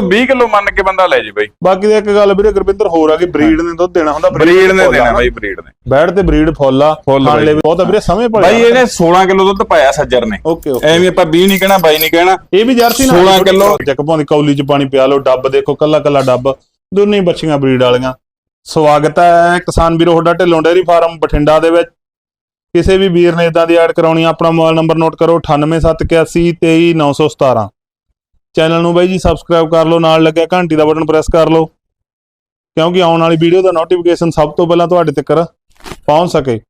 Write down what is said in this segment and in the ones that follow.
20 kilo ਮੰਨ ਕੇ ਬੰਦਾ ਲੈ ਜੇ ਬਾਈ। ਬਾਕੀ ਦੀ ਇੱਕ ਗੱਲ ਵੀਰੇ ਗੁਰਵਿੰਦਰ ਹੋਰ ਆ ਕਿ ਬਰੀਡ ਨੇ ਦੁੱਧ ਦੇਣਾ ਹੁੰਦਾ ਬਰੀਡ ਨੇ ਦੇਣਾ। ਬਾਈ ਬਰੀਡ ਨੇ। ਬੈੜ ਤੇ ਬਰੀਡ ਫੁੱਲ ਖਾਣ। ਲਈ ਬਹੁਤ ਵੀਰੇ ਸਮੇਂ ਪੜਿਆ ਬਾਈ ਇਹਨੇ 16 ਕਿਲੋ ਦੁੱਧ ਪਾਇਆ ਸੱਜਰ ਨੇ। Okay okay. ਐਵੇਂ ਆਪਾਂ 20 ਨਹੀਂ ਕਹਿਣਾ ਬਾਈ ਨਹੀਂ ਕਹਿਣਾ। ਇਹ ਵੀ ਜਰਸੀ 16 ਕਿੱਲੋ। ਚੱਕਪਾਂ ਦੀ ਕੌਲੀ ਚ ਪਾਣੀ ਪਿਆ ਲਓ ਡੱਬ ਦੇਖੋ ਕੱਲਾ ਕੱਲਾ ਡੱਬ। ਦੋਨੇ ਬੱਚੀਆਂ ਬਰੀਡ ਵਾਲੀਆਂ। ਸਵਾਗਤ ਹੈ ਕਿਸਾਨ ਵੀਰੋ ਤੁਹਾਡਾ ਢਿੱਲੋਂ ਡੇਅਰੀ ਫਾਰਮ ਬਠਿੰਡਾ ਦੇ ਵਿੱਚ। ਕਿਸੇ ਵੀ ਵੀਰ ਨੇ ਇਦਾਂ ਦੀ ਐਡ ਕਰਾਉਣੀ ਆਪਣਾ ਮੋਬਾਈਲ ਨੰਬਰ ਨੋਟ ਕਰੋ 9871823917 ਚੈਨਲ ਨੂੰ ਬਾਈ ਜੀ ਸਬਸਕ੍ਰਾਈਬ ਕਰ ਲਓ, ਨਾਲ ਲੱਗਿਆ ਘੰਟੀ ਦਾ ਬਟਨ ਪ੍ਰੈਸ ਕਰ ਲਓ। ਕਿਉਂਕਿ ਆਉਣ ਵਾਲੀ ਵੀਡੀਓ ਦਾ ਨੋਟੀਫਿਕੇਸ਼ਨ ਸਭ ਤੋਂ ਪਹਿਲਾਂ ਤੁਹਾਡੇ ਤੱਕ ਪਹੁੰਚ ਸਕੇ।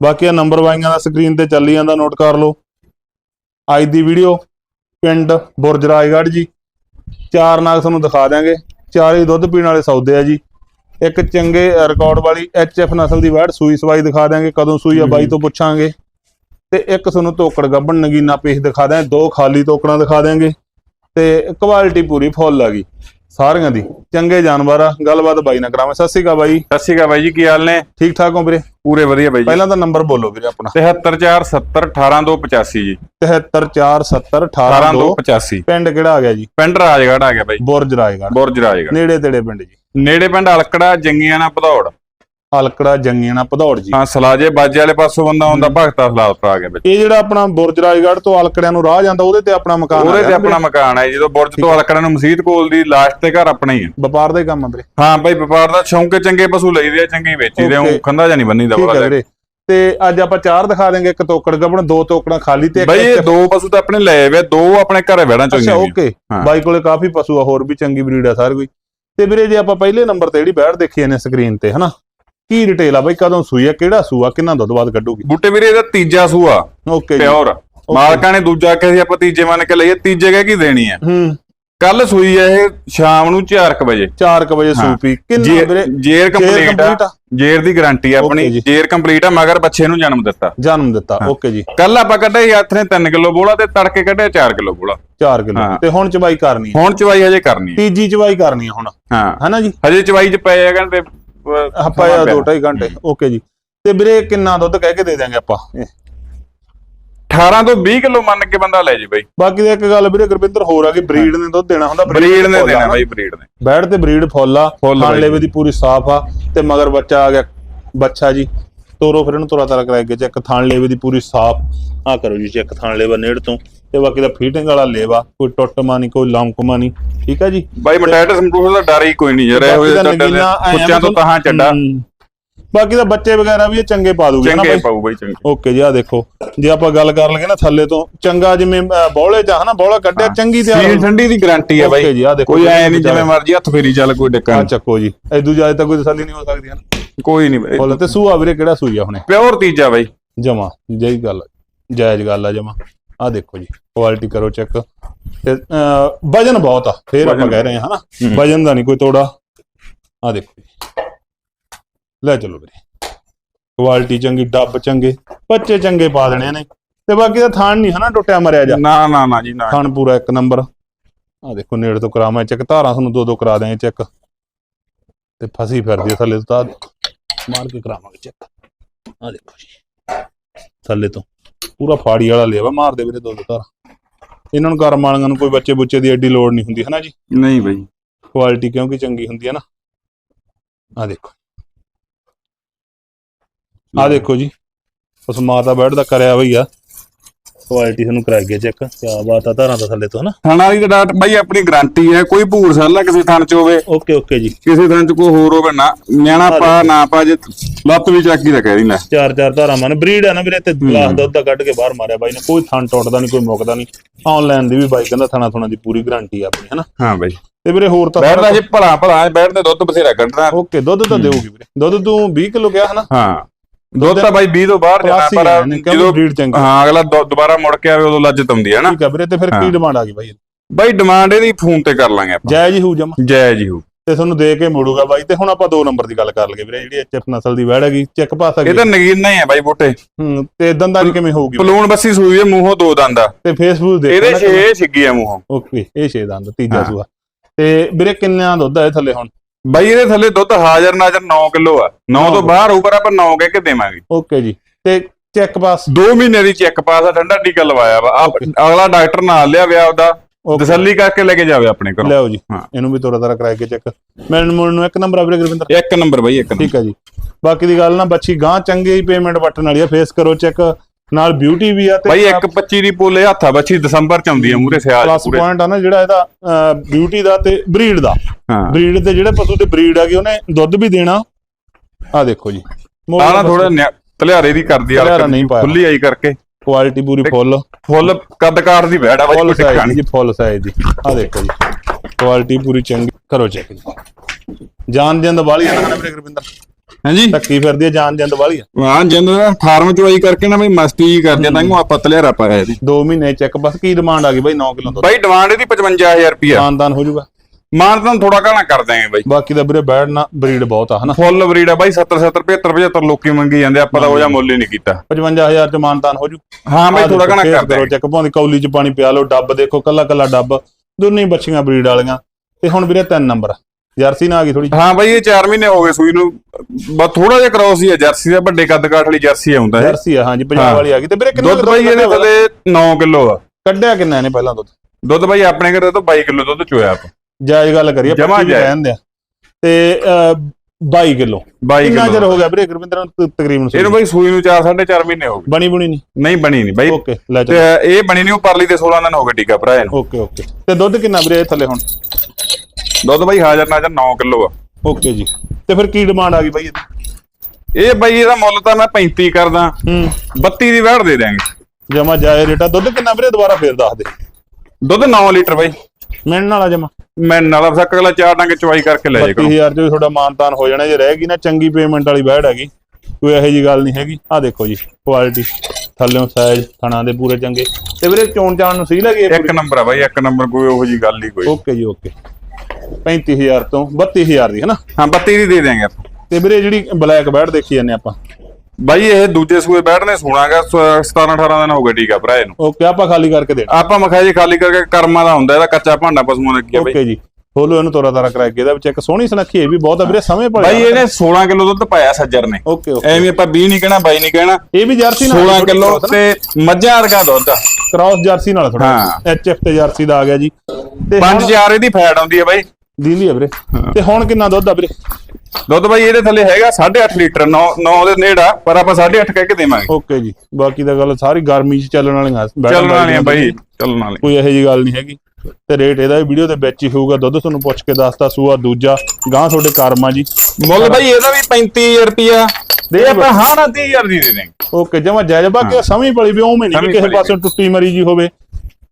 ਬਾਕੀ ਆ ਨੰਬਰ ਵਾਈਆਂ ਦਾ ਸਕਰੀਨ ਤੇ ਚੱਲੀ ਜਾਂਦਾ ਨੋਟ ਕਰ ਲਓ। ਅੱਜ ਦੀ ਵੀਡੀਓ ਪਿੰਡ ਬੁਰਜ ਰਾਜਗੜ੍ਹ ਜੀ। ਚਾਰ ਨਾਗ ਤੁਹਾਨੂੰ ਦਿਖਾ ਦਿਆਂਗੇ। ਚਾਰੇ ਹੀ ਦੁੱਧ ਪੀਣ ਵਾਲੇ ਸੌਦੇ ਆ ਜੀ। ਇੱਕ ਚੰਗੇ ਰਿਕਾਰਡ ਵਾਲੀ ਐਫ ਨਸਲ ਦੀ ਵੈੜ ਸੂਈ ਸਵਾਈ ਦਿਖਾ ਦਿਆਂਗੇ, ਕਦੋਂ ਸੂਈ ਆ ਬਾਈ ਤੋਂ ਪੁੱਛਾਂਗੇ। ਤੇ ਇੱਕ ਤੁਹਾਨੂੰ ਤੋਕੜ ਗੱਬਣ ਨਗੀਨਾ ਪੇਸ਼ ਦਿਖਾ ਦਿਆਂ, ਦੋ ਖਾਲੀ ਤੋਕੜਾਂ ਦਿਖਾ ਦਿਆਂਗੇ। ਤੇ ਕੁਆਲਿਟੀ ਪੂਰੀ ਫੁੱਲ ਆ ਗਈ। ਸਾਰੀਆਂ ਦੀ। ਚੰਗੇ ਜਾਨਵਰ ਆ। ਗੱਲਬਾਤ ਬਾਈ ਨਾਲ ਕਰਾਵਾਂ ਸਤਿ ਸ਼੍ਰੀ ਅਕਾਲ ਬਾਈ। ਸਤਿ ਸ਼੍ਰੀ ਅਕਾਲ ਬਾਈ ਜੀ ਕੀ ਹਾਲ ਨੇ? ਠੀਕ ਠਾਕ ਹੋ ਵੀਰੇ? ਪੂਰੇ ਵਧੀਆ ਬਾਈ ਜੀ। ਪਹਿਲਾਂ ਤਾਂ ਨੰਬਰ ਬੋਲੋ ਵੀਰੇ ਆਪਣਾ। 73470 18285 ਜੀ। 73470 18285 ਪਿੰਡ ਕਿਹੜਾ ਆ ਗਿਆ ਜੀ? ਪਿੰਡ ਰਾਜਗੜ੍ਹ ਆ ਗਿਆ ਬਾਈ। ਬੁਰਜ ਰਾਜਗੜ੍ਹ। ਬੁਰਜ ਰਾਜਗੜ੍ਹ। ਨੇੜੇ ਤੇੜੇ ਪਿੰਡ ਜੀ। ਨੇੜੇ ਪਿੰਡ ਅਲਕੜਾ ਜੰਗੀਆਂ ਨਾਲ ਭਦੌੜ। ਹਲਕੜਾ ਜੰਗੀਆਂ ਭਦੌੜ ਜੀ। ਹਾਂ ਸਲਾਜੇ ਬਾਜੇ ਵਾਲੇ ਪਾਸੋਂ ਬੰਦਾ ਹੁੰਦਾ ਭਗਤਾ ਸਲਾਤ ਆ ਗਿਆ ਵਿੱਚ। ਇਹ ਜਿਹੜਾ ਆਪਣਾ ਬੁਰਜ ਰਾਜਗੜ੍ਹ ਤੋਂ ਹਲਕੜਿਆਂ ਨੂੰ ਰਾਹ ਜਾਂਦਾ ਉਹਦੇ ਤੇ ਆਪਣਾ ਮਕਾਨ ਆ ਉਹਦੇ ਤੇ ਆਪਣਾ ਮਕਾਨ ਹੈ ਜਦੋਂ ਬੁਰਜ ਤੋਂ ਅਲਕੜਾ ਨੂੰ ਮਸਜਿਦ ਕੋਲ ਦੀ ਲਾਸਟ ਤੇ ਘਰ ਆਪਣਾ ਹੀ ਹੈ ਵਪਾਰ ਦਾ ਕੰਮ ਆ ਵੀਰੇ ਹਾਂ ਬਾਈ ਵਪਾਰ ਦਾ ਸ਼ੌਂਕੇ ਚੰਗੇ ਪਸ਼ੂ ਲਈਦੇ ਆ ਚੰਗੇ ਵੇਚੀਦੇ ਆ ਖੰਦਾ ਜਾਂ ਨਹੀਂ ਹੈ ਬੜਾ ਵੀਰੇ। ਤੇ ਅੱਜ ਆਪਾਂ ਚਾਰ ਦਿਖਾ ਦੇਂਗੇ ਇੱਕ ਤੋਕੜ ਗੱਬਣ ਦੋ ਤੋਕੜਾਂ ਖਾਲੀ ਤੇ ਇੱਕ ਬਾਈ ਇਹ ਦੋ ਪਸ਼ੂ ਤਾਂ ਆਪਣੇ ਲਏ ਵੇ ਦੋ ਆਪਣੇ ਘਰੇ ਵੜਾਂ ਅੱਛਾ ਚੋਂ ਓਕੇ। ਬਾਈ ਕੋਲੇ ਕਾਫੀ ਪਸ਼ੂ ਆ ਹੋਰ ਵੀ ਚੰਗੀ ਬਰੀਡ ਆ ਸਾਰੀ ਕੋਈ। ਤੇ ਵੀਰੇ ਜੇ ਆਪਾਂ ਪਹਿਲੇ ਨੰਬਰ ਤੇ ਜਿਹੜੀ ਬੈੜ ਦੇਖੀ ਨੇ ਸਕਰੀਨ ਤੇ ਹਨਾ? ਕੀ ਡਿਟੇਲ ਆ ਬਾਈ? ਕਦੋਂ ਸੂਈ ਆ? ਕਿਹੜਾ ਸੂਆ? ਕਿੰਨਾ ਦੁੱਧ ਬਾਅਦ ਕੱਢੂਗੀ? ਬੂਟੇ ਵੀਰੇ ਇਹਦਾ ਤੀਜਾ ਸੂਆ। ਓਕੇ ਪਿਓਰ ਮਾਲਕਾਂ ਨੇ ਦੂਜਾ ਕਿਹਾ ਸੀ ਆਪਾਂ ਤੀਜੇ ਮੰਨ ਕੇ ਲਈਏ ਤੀਜੇ ਕਹਿ ਕੀ ਦੇਣੀ ਹੂੰ। ਕੱਲ ਸੂਈ ਇਹ ਸ਼ਾਮ ਨੂੰ 4:00 ਵਜੇ। 4 ਵਜੇ। ਸੂਪੀ ਕਿੰਨਾ ਵੀਰੇ? ਜੇਰ ਕੰਪਲੀਟ ਆ। ਆ? ਜੇਰ ਦੀ ਗਾਰੰਟੀ ਆ ਆਪਣੀ। ਜੇਰ ਕੰਪਲੀਟ ਆ ਮਗਰ ਬੱਚੇ ਨੂੰ ਜਨਮ ਦਿੱਤਾ। ਜਨਮ ਦਿੱਤਾ। ਓਕੇ ਜੀ। ਕੱਲ ਆਪਾਂ ਕੱਢਿਆ ਸੀ ਹੱਥ ਨੇ 3 ਕਿਲੋ ਬੋਲਾ ਤੇ ਤੜਕੇ ਕੱਢਿਆ 4 ਕਿਲੋ ਬੋਲਾ। 4 ਕਿਲੋ। ਤੇ ਹੁਣ ਚਵਾਈ ਕਰਨੀ ਹੁਣ ਚਵਾਈ ਹਜੇ ਕਰਨੀ ਤੀਜੀ ਚਵਾਈ ਕਰਨੀ ਹੁਣ। ਹਾਂ। ਹਨਾ ਜੀ? ਹਜੇ ਚਵਾਈ ਚ ਪਏ ਆ ਘੰਟੇ ਆਪਾਂ ਇਹ ਦੋ ਢਾਈ ਘੰਟੇ। ਓਕੇ ਜੀ। ਤੇ ਵੀਰੇ ਕਿੰਨਾ ਦੁੱਧ ਕਹਿ ਕੇ ਦੇ ਦਿਆਂਗੇ ਆਪਾਂ? ਇਹ। 18 ਤੋਂ 20 ਕਿਲੋ ਮੰਨ ਕੇ ਬੰਦਾ ਲੈ ਜੇ ਬਾਈ। ਬਾਕੀ ਦੀ ਇੱਕ ਗੱਲ ਵੀਰੇ ਗੁਰਵਿੰਦਰ ਹੋਰ ਆ ਕਿ ਬਰੀਡ ਨੇ ਦੁੱਧ ਦੇਣਾ ਹੁੰਦਾ ਬਰੀਡ ਨੇ ਦੇਣਾ। ਬਾਈ ਬਰੀਡ ਨੇ। ਬੈੜ ਤੇ ਬਰੀਡ ਫੁੱਲ ਆ ਫੁੱਲ ਖਾਣ। ਲੇਵੇ ਦੀ ਪੂਰੀ ਸਾਫ਼ ਆ ਤੇ ਮਗਰ ਬੱਚਾ ਆ ਗਿਆ ਬੱਚਾ ਜੀ। ਤੋਰੋ ਫਿਰ ਇਹਨੂੰ ਤੋਰਾ ਤਾਰਾ ਕਰਾਇਆ ਗਿਆ ਚੈੱਕ ਥਾਣ ਲੇਵੇ ਦੀ ਪੂਰੀ ਸਾਫ਼ ਆ ਕਰੋ ਜੀ ਚੈੱਕ ਥਾਣ ਲੇਵਾ ਨੇੜ ਤੋਂ ਤੇ ਬਾਕੀ ਦਾ ਫੀਟਿੰਗ ਵਾਲਾ ਲੇਵਾ ਕੋਈ ਟੁੱਟਮਾ ਨਹੀਂ ਕੋਈ ਲੰਕਮਾ ਨਹੀਂ ਠੀਕ ਹੈ ਜੀ? ਬਾਈ ਮਟੈਟਸ ਮਟੂਸ ਦਾ ਡਰ ਹੀ ਕੋਈ ਨਹੀਂ ਯਾਰ ਇਹੋ ਜਿਹੇ ਦਾ ਚੱਡੇ ਨਗੀਨਾ ਐਂ ਆ ਵੀ ਕੁੱਚਿਆਂ ਤੋਂ ਤਾਂ ਚੱਡਾ। ਬਾਕੀ ਦਾ ਬੱਚੇ ਵਗੈਰਾ ਵੀ ਇਹ ਚੰਗੇ ਪਾ ਦੂਗੇ ਨਾ ਚੰਗੇ ਪਾਉ ਬਾਈ ਚੰਗੇ। ਓਕੇ ਜੀ ਆ ਦੇਖੋ ਜੇ ਆਪਾਂ ਗੱਲ ਕਰ ਲਈਏ ਨਾ ਥੱਲੇ ਤੋਂ ਚੰਗਾ ਜਿਵੇਂ ਬੌਲੇ ਚ ਹਨਾ ਬੌਲਾ ਕੱਢਿਆ ਚੰਗੀ ਤਿਆਰ ਸੀਲ ਠੰਡੀ ਦੀ ਗਾਰੰਟੀ ਆ ਬਾਈ। ਓਕੇ ਜੀ ਆ ਦੇਖੋ ਕੋਈ ਐ ਨਹੀਂ ਜਿਵੇਂ ਮਰਜ਼ੀ ਹੱਥ ਫੇਰੀ ਚੱਲ ਕੋਈ ਡੱਕਾ ਚੱਕੋ ਜੀ ਐਦੂ ਜਾਏ ਤਾਂ ਕੋਈ ਤਸੱਲੀ ਨਹੀਂ ਹੋ ਸਕਦੀ ਹਨ। ਕੋਈ ਨਹੀਂ ਬੋਲ ਤੇ ਸੂਆ ਵੀਰੇ ਕਿਹੜਾ ਸੂਈ ਆ ਹੁਣੇ? ਪਿਓਰ ਤੀਜਾ ਬਾਈ। ਜਮਾ ਜਈ ਗੱਲ। ਜਾਇਜ਼ ਗੱਲ ਆ ਜਮਾ। ਆ ਦੇਖੋ ਜੀ ਕੁਆਲਿਟੀ ਕਰੋ ਚੈੱਕ ਤੇ ਵਜਨ ਬਹੁਤ ਆ ਫੇਰ ਆਪਾਂ ਕਹਿ ਰਹੇ ਹਾਂ ਹਨਾ। ਵਜਨ ਦਾ ਨਹੀਂ ਕੋਈ ਤੋੜਾ। ਆ ਦੇਖੋ ਜੀ। ਲੈ ਚਲੋ ਵੀਰੇ। ਕੁਆਲਿਟੀ ਚੰਗੀ ਡੱਬ ਚੰਗੇ ਬੱਚੇ ਚੰਗੇ ਪਾ ਦੇਣੇ ਨੇ ਤੇ ਬਾਕੀ ਦਾ ਥਾਣ ਨਹੀਂ ਹਨਾ ਟੁੱਟਿਆ ਮਰਿਆ ਜਾ ਨਾ ਨਾ ਨਾ ਜੀ ਨਾ। ਥਾਣ ਪੂਰਾ ਇੱਕ ਨੰਬਰ। ਆ ਦੇਖੋ ਨੇੜੇ ਤੋਂ ਕਰਾਵਾਂ ਚੈੱਕ ਧਾਰਾਂ ਤੁਹਾਨੂੰ ਦੋ ਦੋ ਕਰਾ ਦਿਆਂਗੇ ਚੈੱਕ ਤੇ ਫਸੀ ਫਿਰਦੀ ਥੱਲੇ ਤੋਂ ਤਾਂ ਮਾਰ ਕੇ ਕਰਾਵਾਂਗੇ ਚੈੱਕ ਆ ਦੇਖੋ ਜੀ। ਥੱਲੇ ਤੋਂ। ਪੂਰਾ ਫਾੜੀ ਵਾਲਾ ਲੇਵਾ ਮਾਰਦੇ ਵੀਰੇ ਦੋ ਦੋ ਧਾਰਾਂ ਇਹਨਾਂ ਨੂੰ ਕਰਮ ਵਾਲਿਆਂ ਨੂੰ ਕੋਈ ਬੱਚੇ ਬੁੱਚੇ ਦੀ ਐਡੀ ਲੋੜ ਨਹੀਂ ਹੁੰਦੀ ਹਨਾ ਜੀ? ਨਹੀਂ ਬਾਈ। ਕੁਆਲਿਟੀ ਕਿਉਂਕਿ ਚੰਗੀ ਹੁੰਦੀ ਹੈ ਨਾ। ਆ ਦੇਖੋ। ਆ ਦੇਖੋ ਜੀ। ਉਸ ਮਾਤਾ ਬੈਡ ਦਾ ਕਰਿਆ ਹੋਈ ਆ ਕੁਆਲਿਟੀ ਤੁਹਾਨੂੰ ਕਰਾ ਗਿਆ ਚੈੱਕ ਕਿਆ ਬਾਤ ਆ ਧਾਰਾਂ ਦਾ ਥੱਲੇ ਤੋਂ ਹਨਾ। ਥਾਣਾ ਦੀ ਤਾਂ ਡਾਟ ਬਾਈ ਆਪਣੀ ਗਾਰੰਟੀ ਹੈ ਕੋਈ ਭੂਰ ਸੱਲਾ ਕਿਸੇ ਥਾਣ ਚ ਹੋਵੇ। ਓਕੇ ਓਕੇ ਜੀ। ਕਿਸੇ ਥਾਂ ਚ ਕੋਈ ਹੋਰ ਹੋਵੇ ਨਾ ਨਿਆਣਾ ਪਾ ਨਾ ਪਾ ਜੇ ਲੱਤ ਵੀ ਚੱਕੀ ਦਾ ਕਹਿ ਰਹੀ ਲੈ ਚਾਰ ਚਾਰ ਧਾਰਾਂ ਮਨ ਬਰੀਡ ਆ ਨਾ ਵੀਰੇ ਤੇ ਗਲਾਸ ਦੁੱਧ ਦਾ ਕੱਢ ਕੇ ਬਾਹਰ ਮਾਰਿਆ ਬਾਈ ਨੇ। ਕੋਈ ਥਣ ਟੁੱਟਦਾ ਨਹੀਂ ਕੋਈ ਮੁੱਕਦਾ ਨਹੀਂ। ਆਨਲਾਈਨ ਦੀ ਵੀ ਬਾਈ ਕਹਿੰਦਾ ਥਣਾ ਥਣਾ ਦੀ ਪੂਰੀ ਗਾਰੰਟੀ ਆ ਆਪਣੀ ਹਨਾ। ਹਾਂ ਬਾਈ। ਤੇ ਵੀਰੇ ਹੋਰ ਤਾਂ ਬੈਠਦਾ ਜੇ ਭਲਾ ਭਲਾ ਬੈਠ ਦੇ ਦੁੱਧ ਬਥੇਰਾ ਕੱਢਣਾ ਓਕੇ ਦੁੱਧ ਤਾਂ ਦੇਊਗੀ ਵੀਰੇ। ਦੁੱਧ ਤੂੰ 20 ਕਿਲੋ ਕਿਹਾ ਹਨਾ। ਹਾਂ। ਦੁੱਧ ਤਾਂ ਬਾਈ 20 ਤੋਂ ਬਾਹਰ ਜਾਣਾ ਪਰ ਜਦੋਂ ਬਰੀਡ ਚੰਗੀ ਹਾਂ ਅਗਲਾ ਦੁ- ਦੁਬਾਰਾ ਮੁੜ ਕੇ ਆਵੇ ਉਦੋਂ ਲੱਜਤ ਆਉਂਦੀ ਹੈ ਨਾ। ਠੀਕ ਆ ਵੀਰੇ ਤੇ ਫਿਰ ਕੀ ਹਾਂ। ਡਿਮਾਂਡ ਆ ਗਈ ਬਾਈ? ਬਾਈ ਡਿਮਾਂਡ ਇਹਦੀ ਫੋਨ ਤੇ ਕਰ ਲਾਂਗੇ ਆਪਾਂ। ਜਾਇਜ਼ ਹੀ ਹੋਊ ਜਮਾ। ਜੈ ਜੀ ਹੋ। ਤੇ ਤੁਹਾਨੂੰ ਦੇ ਕੇ ਮੋੜੂਗਾ ਬਾਈ ਤੇ ਹੁਣ ਆਪਾਂ ਦੋ ਨੰਬਰ ਦੀ ਗੱਲ ਕਰ ਲਈਏ ਵੀਰੇ ਜਿਹੜੀ ਐਚਐਫ ਨਸਲ ਦੀ ਵੈੜ ਹੈਗੀ ਚੈੱਕ ਪਾ ਇਹ ਸਕਦੀ ਤਾਂ ਨਗੀਨਾ ਹੀ ਹੈ ਬਾਈ ਬੋਟੇ। ਹੂੰ ਤੇ ਦੰਦਾਂ ਕਿਵੇਂ ਹੋਊਗੀ ਪਲੂਣ ਬੱਸੀ ਸੂਈ ਹੈ ਮੂੰਹੋਂ ਦੋ ਦੰਦ ਆ। ਤੇ ਫੇਸਬੁੱਕ ਦੇ ਇਹਦੇ ਛੇ ਛਿੱਗੀ ਆ ਮੂੰਹੋਂ। ਓਕੇ ਇਹ ਛੇ ਦੰਦ ਤੀਜਾ ਹਾਂ। ਸੂਆ। ਤੇ ਵੀਰੇ ਕਿੰਨਾ ਦੁੱਧ ਹੈ ਥੱਲੇ ਹੁਣ? ਬਾਈ ਇਹਦੇ ਥੱਲੇ ਦੁੱਧ ਹਾਜ਼ਰ ਨਾਜ਼ਰ 9 ਕਿਲੋ ਆ। 9 ਤੋਂ ਬਾਹਰ ਹੋਊ ਪਰ ਆਪਾਂ 9 ਕਹਿ ਕੇ ਦੇਵਾਂਗੇ। ਓਕੇ ਜੀ। ਤੇ ਚੈੱਕ ਪਾਸ? 2 ਮਹੀਨੇ ਦੀ ਚੈੱਕ ਪਾਸ ਆ ਠੰਡਾ ਟੀਕਾ ਲਵਾਇਆ ਵਾ. ਅਗਲਾ ਡਾਕਟਰ ਨਾਲ ਲਿਆ ਵਿਆ ਉਹਦਾ. ਤਸੱਲੀ ਕਰਕੇ ਲੈ ਕੇ ਜਾਵੇ ਆਪਣੇ ਘਰੋਂ। ਲਿਆਓ ਜੀ ਹਾਂ। ਇਹਨੂੰ ਵੀ ਤੋਰਾ ਤਾਰਾ ਕਰਾ ਕੇ ਚੈੱਕ। ਮੈਨੂੰ ਨੂੰ ਇੱਕ ਨੰਬਰ ਆ ਵੀਰੇ ਗੁਰਵਿੰਦਰ? ਇੱਕ ਨੰਬਰ ਬਾਈ ਇੱਕ ਠੀਕ ਹੈ ਜੀ। ਬਾਕੀ ਦੀ ਗੱਲ ਨਾ ਬੱਚੀ ਗਾਂ ਚੰਗੀ ਹੀ ਪੇਮੈਂਟ ਵੱਟਣ ਵਾਲੀ ਆ। ਫੇਸ ਕਰੋ ਚੈੱਕ। ਨਾਲ ਬਿਊਟੀ ਵੀ ਆ ਤੇ ਬਾਈ ਇੱਕ 25 ਦੀ ਪੋਲੇ ਹੱਥਾ ਬੱਚੀ ਦਸੰਬਰ ਚ ਆਉਂਦੀ ਹੈ ਮੂਰੇ ਸਿਆਲ ਪਲੱਸ ਪੁਆਇੰਟ ਆ ਨਾ ਜਿਹੜਾ ਇਹਦਾ ਬਿਊਟੀ ਦਾ ਤੇ ਬਰੀਡ ਦਾ। ਬਰੀਡ ਤੇ ਜਿਹੜੇ ਪਸ਼ੂ ਤੇ ਬਰੀਡ ਆ ਗਈ ਉਹਨੇ ਦੁੱਧ ਵੀ ਦੇਣਾ। ਆ ਦੇਖੋ ਜੀ। ਆ ਨਾ ਥੋੜਾ ਤਲਿਆਰੇ ਦੀ ਕਰਦੀ ਆ। ਖੁੱਲੀ ਆਈ ਕਰਕੇ। ਕੁਆਲਿਟੀ ਪੂਰੀ ਫੁੱਲ ਫੁੱਲ ਕੱਦ ਕਾਰ ਦੀ ਵੈੜ ਆ ਬਾਈ ਫੁੱਲ ਸਾਈਜ਼ ਦੀ ਫੁੱਲ ਸਾਈਜ਼ ਦੀ ਆ ਦੇਖੋ ਜੀ। ਕੁਆਲਿਟੀ ਪੂਰੀ ਚੰਗੀ। ਕਰੋ ਚੈੱਕ ਜੀ। ਜਾਨ ਜਿੰਦ ਵਾਲੀ ਆ ਨਾ ਵੀਰੇ ਗੁਰਵਿੰਦਰ। ਹਾਂਜੀ? ਧੱਕੀ ਫਿਰਦੀ ਆ ਜਾਨ ਜਿੰਦ ਵਾਲੀ ਆ। ਹਾਂ ਜਿੰਦ ਫਾਰਮ ਚੋਈ ਕਰਕੇ ਨਾ ਬਈ ਮਸਤੀ ਕਰਦੇ ਤਾਂ ਉਹ ਆਪਾਂ ਤਲਿਆਰਾ ਪਾਇਆ ਇਹਦੀ। 2 ਮਹੀਨੇ ਚੈੱਕ ਬਸ ਕੀ ਡਿਮਾਂਡ ਆ ਗਈ ਬਾਈ 9 ਕਿਲੋ ਦੁੱਧ। ਬਾਈ ਡਿਮਾਂਡ ਇਹਦੀ 55000 ਰੁਪਿਆ ਖਾਨਦਾਨ ਹੋ ਜਾਊਗਾ। ਮਾਨ ਤਾਂ ਥੋੜਾ ਘਣਾ ਕਰ ਦਾਂਗੇ ਬਾਈ। ਬਾਕੀ ਦਾ ਵੀਰੇ ਬੈਡ ਨਾ ਬਰੀਡ ਬਹੁਤ ਆ ਹਨਾ। ਫੁੱਲ ਬਰੀਡ ਆ ਬਾਈ 70 70 75 75 ਲੋਕੀ ਮੰਗੀ ਜਾਂਦੇ ਆਪਾਂ ਤਾਂ ਉਹ ਜਾਂ ਮੁੱਲ ਹੀ ਨਹੀਂ ਕੀਤਾ। 55000 ਚ ਮਾਨਤਾਨ ਹੋ ਜੂ। ਹਾਂ ਬਾਈ ਥੋੜਾ ਘਣਾ ਕਰ ਦਾਂਗੇ ਚੈੱਕ ਭਾਵੇਂ ਕੌਲੀ ਚ ਪਾਣੀ ਪਿਆ ਲਓ ਡੱਬ ਦੇਖੋ ਕੱਲਾ ਕੱਲਾ ਡੱਬ। ਦੋਨੇ ਬੱਚੀਆਂ ਬਰੀਡ ਵਾਲੀਆਂ। ਤੇ ਹੁਣ ਵੀਰੇ ਤਿੰਨ ਨੰਬਰ ਜਰਸੀ ਨਾ ਆ ਗਈ ਥੋੜੀ ਹਾਂ ਬਾਈ ਇਹ 4 ਮਹੀਨੇ ਹੋ ਗਏ ਸੂਈ ਨੂੰ। ਬਸ ਥੋੜਾ ਜਿਹਾ ਕ੍ਰੋਸ ਹੀ ਹੈ ਜਰਸੀ ਦਾ ਵੱਡੇ ਕੱਦ ਕਾਠ ਵਾਲੀ ਜਰਸੀ ਆਉਂਦਾ ਹੈ ਜਰਸੀ ਆ ਹਾਂਜੀ ਪੰਜਾਬ। ਵਾਲੀ ਆ ਗਈ। ਤੇ ਵੀਰੇ ਕਿੰਨਾ ਦੁੱਧ ਬਾਈ ਇਹਦੇ ਥੱਲੇ 9 ਕਿਲੋ ਆ। ਕੱਢਿਆ ਕਿੰਨਾ ਇਹਨੇ ਪਹਿਲਾਂ ਦੁੱਧ? ਦੁੱਧ ਬਾਈ ਆਪਣੇ ਘਰੇ ਤੋਂ 22 ਕਿਲੋ ਦੁੱਧ ਚੋਇਆ ਆਪਾਂ। ਜਾਇਜ਼ ਗੱਲ ਕਰੀਏ ਜਮਾਂ 25 ਵੀ ਜਾਇਜ਼। ਤੇ ਅਹ, 22 ਕਿਲੋ। 22 ਕਿੰਨਾ ਚਿਰ ਕਿਲੋ ਹੋ ਗਿਆ ਵੀਰੇ ਗੁਰਵਿੰਦਰ ਨੂੰ ਤ- ਤਕਰੀਬਨ ਇਹਨੂੰ ਬਾਈ ਸੂਈ ਨੂੰ 4 4.5 ਮਹੀਨੇ ਹੋ ਗਏ। ਬਣੀ ਬੁਣੀ ਨਹੀਂ? ਨਹੀਂ ਬਣੀ ਨਹੀਂ ਬਾਈ। ਓਕੇ ਲੈ ਤੇ ਚਲੋ ਇਹ ਬਣੀ ਨਹੀਂ ਉਹ ਪਰਲੀ ਤੇ 16 ਦਿਨ ਹੋ ਗਏ ਟੀਕਾ ਭਰਾ ਇਹਨੂੰ। Okay okay. ਤੇ ਦੁੱਧ ਕਿੰਨਾ ਵੀਰੇ ਥੱਲੇ ਹੁਣ? ਦੁੱਧ ਬਾਈ ਹਾਜ਼ਰ ਨਾਜ਼ਰ 9 ਕਿਲੋ ਆ। ਓਕੇ ਜੀ। ਤੇ ਫਿਰ ਕੀ ਡਿਮਾਂਡ ਆ ਗਈ ਬਾਈ ਇਹ ਬਾਈ ਇਹਦਾ ਮੁੱਲ ਤਾਂ ਮੈਂ 35 ਕਰਦਾ। ਹੂੰ। 32 ਦੀ ਵੈੜ ਦੇ ਦਿਆਂਗੇ। ਜਮਾ ਜਾਏ ਰੇਟਾ ਦੁੱਧ ਕਿੰਨਾ ਵੀਰੇ? ਦੁਬਾਰਾ ਫੇਰ ਦੱਸ ਦੇ। ਦੁੱਧ 9 ਲੀਟਰ ਬਾਈ। ਮਿਲਣ ਵਾਲਾ ਜਮਾ? ਮੈਂ ਨਾਲ ਸੱਕ ਅਗਲਾ ਚਾਰ ਡੰਗੇ ਚਵਾਈ ਕਰਕੇ ਲੈ ਜਾਏਗਾ 32000 ਚ ਵੀ ਤੁਹਾਡਾ ਮਾਨਤਾਨ ਹੋ ਜਾਣਾ। ਜੇ ਰਹੇਗੀ ਨਾ ਚੰਗੀ ਪੇਮੈਂਟ ਵਾਲੀ ਬੈੜ ਹੈਗੀ। ਕੋਈ ਇਹੋ ਜੀ ਗੱਲ ਨਹੀਂ ਹੈਗੀ। ਆ ਦੇਖੋ ਜੀ ਕੁਆਲਿਟੀ ਥੱਲੇੋਂ ਸਾਈਜ਼ ਥਣਾ ਦੇ ਪੂਰੇ ਚੰਗੇ। ਤੇ ਵੀਰੇ ਚੋਣ ਚਾਣ ਨੂੰ ਸਹੀ ਲੱਗੇ ਇੱਕ ਨੰਬਰ ਆ ਬਾਈ ਇੱਕ ਨੰਬਰ ਕੋਈ ਉਹੋ ਜੀ ਗੱਲ ਨਹੀਂ ਕੋਈ। ਓਕੇ ਜੀ ਓਕੇ। 35000 ਤੋਂ 32000 ਦੀ ਹੈ ਨਾ? ਹਾਂ 32 ਦੀ ਦੇ ਦਿਆਂਗੇ ਆਪਾਂ। ਤੇ ਵੀਰੇ ਜਿਹੜੀ ਬਲੈਕ ਬੈੜ ਦੇਖੀ ਜਾਂਦੇ ਆਪਾਂ? ਬਾਈ ਇਹ ਦੂਜੇ ਸੂਏ ਬੈਠਨੇ ਸੁਣਾਗਾ 17 18 ਦਿਨ ਹੋ ਗਏ ਟੀਕਾ ਭਰਾ ਇਹਨੂੰ। ਓਕੇ ਆਪਾਂ ਖਾਲੀ ਕਰਕੇ ਦੇਣਾ ਆਪਾਂ ਮਖਾਈ ਜੀ ਖਾਲੀ ਕਰਕੇ ਕਰਮਾਂ ਦਾ ਹੁੰਦਾ ਇਹਦਾ ਕੱਚਾ ਭਾਂਡਾ ਪਸ਼ੂਆਂ ਦਾ ਕੀ ਆ ਬਾਈ। ਓਕੇ ਜੀ। ਖੋਲੋ ਇਹਨੂੰ ਤੋਰਾ ਤਾਰਾ ਕਰਾ ਕੇ ਇਹਦਾ ਵਿੱਚ ਇੱਕ ਸੋਹਣੀ ਸੁਨੱਖੀ ਇਹ ਵੀ ਬਹੁਤ ਆ ਵੀਰੇ ਸਮੇਂ ਪੜਿਆ ਬਾਈ ਇਹਨੇ 16 ਕਿਲੋ ਦੁੱਧ ਪਾਇਆ ਸੱਜਰ ਨੇ। Okay okay. ਐਵੇਂ ਆਪਾਂ 20 ਨਹੀਂ ਕਹਿਣਾ ਬਾਈ ਨਹੀਂ ਕਹਿਣਾ। ਇਹ ਵੀ ਜਰਸੀ ਨਾਲ 16 ਕਿਲੋ ਤੇ ਮੱਝਾਂ ਵਰਗਾ ਦੁੱਧ ਆ। ਕ੍ਰਾਸ ਜਰਸੀ ਨਾਲ ਥੋੜਾ। ਐਚਐਫ ਤੇ ਜਰਸੀ ਦਾ ਆ ਗਿਆ ਜੀ। ਤੇ ਪੰਜ ਚਾਰ ਇਹਦੀ ਫੈਟ ਆਉਂਦੀ ਹੈ ਬਾਈ। ਦੀਂਦੀ ਆ ਵੀਰੇ। ਤੇ ਹੁਣ ਕਿੰਨਾ ਦੁੱਧ ਆ ਵੀਰੇ? ਦੁੱਧ ਬਾਈ ਇਹਦੇ ਥੱਲੇ ਹੈਗਾ 8.5 ਲੀਟਰ 9 9 ਦੇ ਨੇੜਾ ਪਰ ਆਪਾਂ 8.5 ਕਹਿ ਕੇ ਦੇਵਾਂਗੇ। ਓਕੇ ਜੀ। ਬਾਕੀ ਦਾ ਗੱਲ ਸਾਰੀ ਗਰਮੀ 'ਚ ਚੱਲਣ ਵਾਲੀਆਂ ਚੱਲਣ ਵਾਲੀਆਂ ਵਾਲੀਆਂ ਬਾਈ ਚੱਲਣ ਵਾਲੀ ਕੋਈ ਇਹੋ ਜੀ ਗੱਲ ਨਹੀਂ ਹੈਗੀ। ਤੇ ਰੇਟ ਇਹਦਾ ਵੀ ਵੀਡੀਓ ਦੇ ਵਿੱਚ ਹੀ ਹੋਊਗਾ। ਦੁੱਧ ਤੁਹਾਨੂੰ ਪੁੱਛ ਕੇ ਦੱਸਤਾ ਸੂਆ ਦੂਜਾ ਗਾਂ ਤੁਹਾਡੇ ਕਰਮਾ ਜੀ। ਮੁੱਲ ਬਾਈ ਇਹਦਾ ਵੀ 35000 ਰੁਪਿਆ ਦੇ ਆਪਾਂ ਹਾਂ ਨਾ 30000 ਦੀ ਦੇ ਦੇਂਗੇ ਓਕੇ ਜਮਾ ਜਾਇਜ਼ ਬਾਕੀ ਸਮਝ ਪਲੀ ਵੀ ਉਵੇਂ ਨਹੀਂ ਕਿਸੇ ਪਾਸੇ ਟੁੱਟੀ ਮਰੀ ਜੀ ਹੋਵੇ।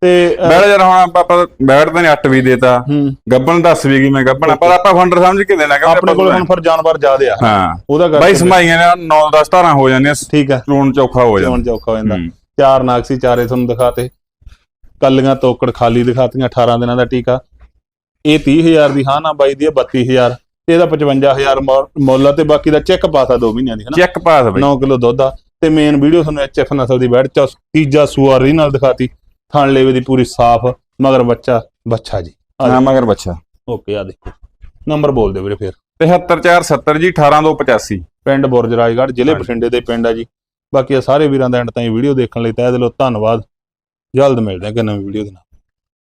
ਤੇ ਬੈਠ ਜਰ ਹੁਣ ਆਪਾਂ ਬੈਠਦੇ ਨੇ 8 ਵੀ ਦੇਤਾ ਗੱਬਣ ਦੱਸ ਵੀ ਗਈ ਮੈਂ ਗੱਬਣ ਪਰ ਆਪਾਂ ਫੰਡਰ ਸਮਝ ਕੇ ਦੇਣਾ ਕਿ ਆਪਣੇ ਕੋਲ ਹੁਣ ਫਿਰ ਜਾਨਵਰ ਜ਼ਿਆਦੇ ਆ। ਹਾਂ। ਉਹਦਾ ਬਾਈ ਕਰਕੇ ਸਮਾਈਆਂ ਨੇ 9 10 ਧਾਰਾਂ ਹੋ ਜਾਂਦੀਆਂ ਠੀਕ ਹੈ ਚੋਣ ਚੌਖਾ ਹੋ ਜਾਂਦਾ। ਹੁਣ ਚੌਖਾ ਹੋ ਜਾਂਦਾ। ਚਾਰ ਨਾਗ ਸੀ ਚਾਰੇ ਤੁਹਾਨੂੰ ਦਿਖਾਤੇ। ਕੱਲੀਆਂ ਤੋਕੜ ਖਾਲੀ ਦਿਖਾਤੀਆਂ 18 ਦਿਨਾਂ ਦਾ ਟੀਕਾ। ਇਹ 30000 ਦੀ ਹਾਂ ਨਾ ਬਾਈ ਦੀ ਹੈ 32000 ਤੇ ਇਹਦਾ 55000 ਮੁ- ਮੁੱਲ ਆ ਤੇ ਬਾਕੀ ਦਾ ਚੈੱਕ ਪਾਸਾ 2 ਮਹੀਨਿਆਂ ਦੀ ਹੈ ਨਾ? ਚੈੱਕ ਪਾਸ ਬਾਈ। 9 ਕਿਲੋ ਦੁੱਧ ਆ। ਤੇ ਮੇਨ ਵੀਡੀਓ ਤੁਹਾਨੂੰ ਐਚਐਫ ਨਸਲ ਦੀ ਬੈਠ ਚ ਤੀਜਾ ਸੂਆ ਰੀ ਨਾਲ ਦਿਖਾਤੀ। ਥਣ ਲੇਵੇ ਦੀ ਪੂਰੀ ਸਾਫ਼ ਮਗਰ ਬੱਚਾ ਬੱਚਾ ਜੀ। ਹਾਂ ਮਗਰ ਬੱਚਾ। ਓਕੇ ਆ ਦੇਖੋ। ਨੰਬਰ ਬੋਲ ਦਿਓ ਵੀਰੇ ਫਿਰ। 73470 ਜੀ 18285 ਪਿੰਡ ਬੁਰਜ ਰਾਜਗੜ੍ਹ ਜ਼ਿਲ੍ਹੇ। ਬਠਿੰਡੇ ਦੇ ਪਿੰਡ ਆ ਜੀ। ਬਾਕੀ ਆ ਸਾਰੇ ਵੀਰਾਂ ਦਾ ਐਂਡ ਤਾਈਂ ਵੀਡੀਓ ਦੇਖਣ ਲਈ ਤਹਿ ਦਿਲੋਂ ਧੰਨਵਾਦ। ਜਲਦ ਮਿਲਦੇ ਹਾਂ ਕਿ ਨਵੀਂ ਵੀਡੀਓ ਦੇ ਨਾਲ।